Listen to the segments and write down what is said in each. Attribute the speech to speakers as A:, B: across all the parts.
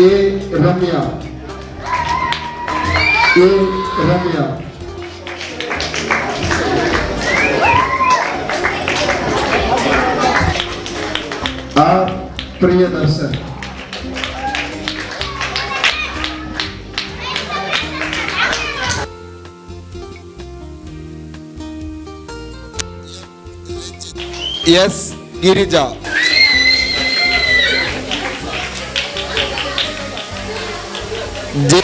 A: ए रम्या। ए रम्या। आप प्रिय
B: दर्शक S Girija J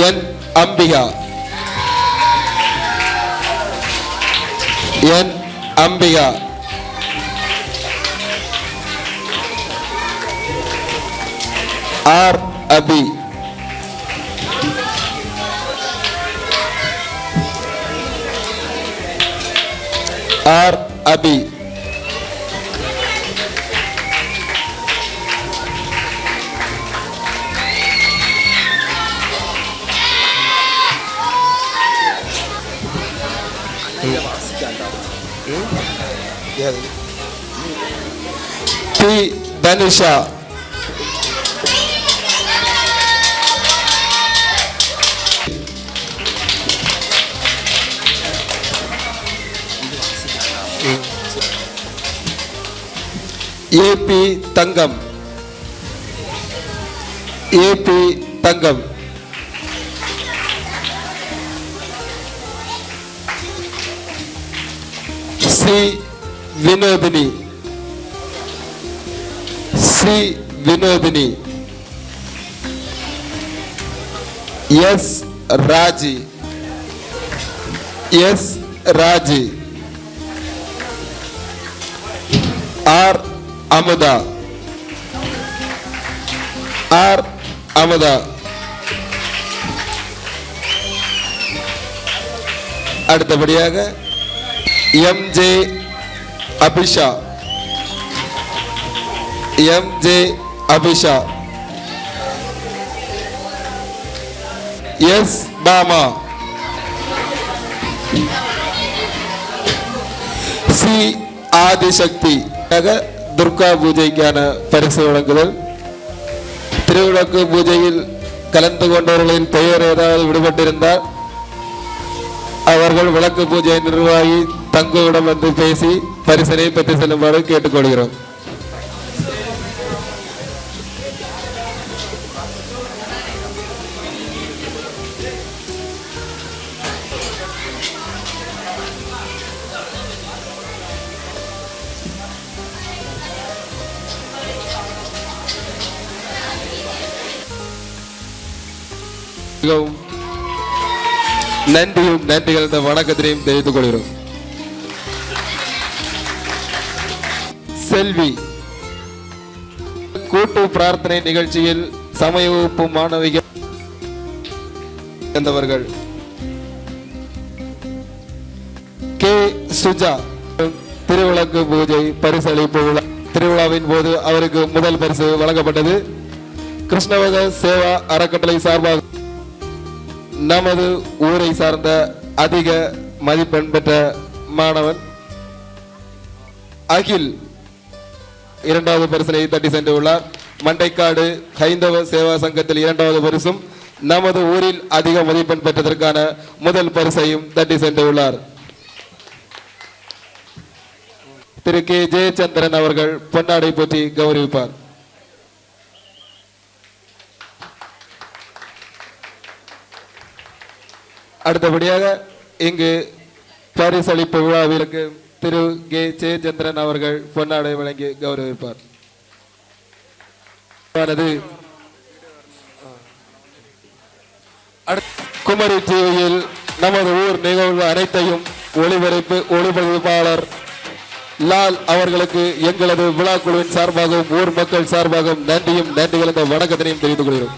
B: N Ambika N Ambika R Abi R Abi P. Danisha. AP Tanggam AP Tanggam C Vinothini. C Vinothini. S Raji. S Raji. R Amudha. R Amudha. அடுத்தபடியாக M J Abisha M J Abisha S Bama C Aadhisakthi Durga பூஜைக்கான பரிசு வழங்குதல் திருவிளக்கு பூஜையில் கலந்து கொண்டவர்களின் பெயர் ஏதாவது விடுபட்டிருந்தால் அவர்கள் விளக்கு பூஜை நிர்வாகி தங்குவிடம் வந்து பேசி பரிசனை பெற்று செல்லுமாறு கேட்டுக்கொள்கிறோம். மிகவும் நன்றியும் நன்றிகள் கலந்த வணக்கத்தினையும் தெரிவித்துக் கொள்கிறோம். செல்வி. கூட்டு பிரார்த்தனை நிகழ்ச்சியில் சமய வகுப்பு மாணவிகள் சேர்ந்தவர்கள். கே. சுஜா திருவிளக்கு பூஜை பரிசளிப்பு விழா திருவிழாவின் போது அவருக்கு முதல் பரிசு வழங்கப்பட்டது. கிருஷ்ணவக சேவா அறக்கட்டளை சார்பாக நமது ஊரை சார்ந்த அதிக மதிப்பெண் பெற்ற மாணவன் அகில் இரண்டாவது பரிசனை தட்டி சென்றுள்ளார். மண்டைக்காடு ஹைந்தவ சேவா சங்கத்தில் இரண்டாவது பரிசும் நமது ஊரில் அதிக மதிப்பெண் பெற்றதற்கான முதல் பரிசையும் தட்டி சென்றுள்ளார். திரு கே. ஜெயச்சந்திரன் அவர்கள் பொன்னாடை போற்றி கௌரவிப்பார். அடுத்தபடியாக இங்கு பரிசளிப்பு விழாவிற்கு திரு கே. ஜெயச்சந்திரன் அவர்கள் பொன்னாடை வழங்கி கௌரவிப்பார். குமரி டிவியில் நமது ஊர் நிகழ்வு அனைத்தையும் ஒளிபரப்பு ஒளிபரப்பாளர் லால் அவர்களுக்கு எங்களது விழா குழுவின் சார்பாகவும் ஊர் மக்கள் சார்பாகவும் நன்றியும் நன்றி கலந்த வணக்கத்தினையும் தெரிவித்துக் கொள்கிறோம்.